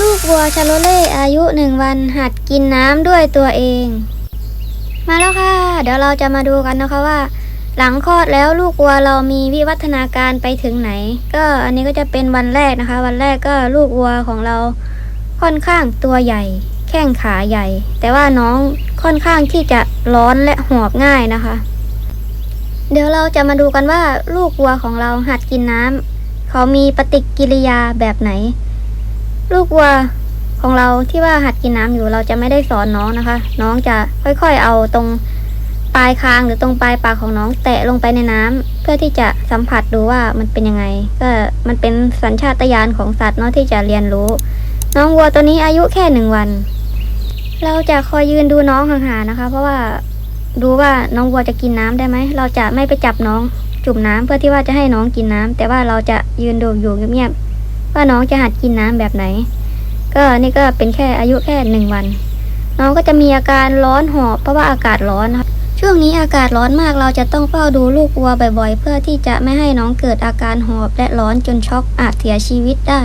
ลูกวัวชาโลเล่อายุหนึ่งวันหัดกินน้ำด้วยตัวเอง มาแล้วค่ะ เดี๋ยวเราจะมาดูกันนะคะว่า หลังคลอดแล้วลูกวัวเรามีวิวัฒนาการไปถึงไหน ก็อันนี้ก็จะเป็นวันแรกนะคะ วันแรกก็ลูกวัวของเราค่อนข้างตัวใหญ่ แข้งขาใหญ่ แต่ว่าน้องค่อนข้างที่จะร้อนและหอบง่ายนะคะ เดี๋ยวเราจะมาดูกันว่าลูกวัวของเราหัดกินน้ำเขามีปฏิกิริยาแบบไหน ลูกวัวของเราที่ว่าหัดกินน้ำอยู่เราจะไม่ได้สอนน้องนะคะ น้องจะค่อยๆเอาตรงปลายคางหรือตรงปลายปากของน้อง แตะลงไปในน้ำเพื่อที่จะสัมผัสดูว่ามันเป็นยังไง ก็มันเป็นสัญชาตญาณของสัตว์เนาะที่จะเรียนรู้ น้องวัวตัวนี้อายุแค่หนึ่งวัน เราจะคอยยืนดูน้องห่างๆนะคะ เพราะว่าดูว่าน้องวัวจะกินน้ำได้ไหมเราจะไม่ไปจับน้องจุ่มน้ำเพื่อที่ว่าจะให้น้องกินน้ำแต่ว่าเราจะยืนดูอยู่เงียบๆ ว่าน้องจะหัดกินน้ำแบบไหน ก็นี่ก็เป็นแค่อายุแค่หนึ่งวัน น้องก็จะมีอาการร้อนหอบเพราะว่าอากาศร้อนนะคะช่วงนี้อากาศร้อนมากเราจะต้องเฝ้าดูลูกวัวบ่อยๆ เพื่อที่จะไม่ให้น้องเกิดอาการหอบและร้อนจนช็อกอาจเสียชีวิตได้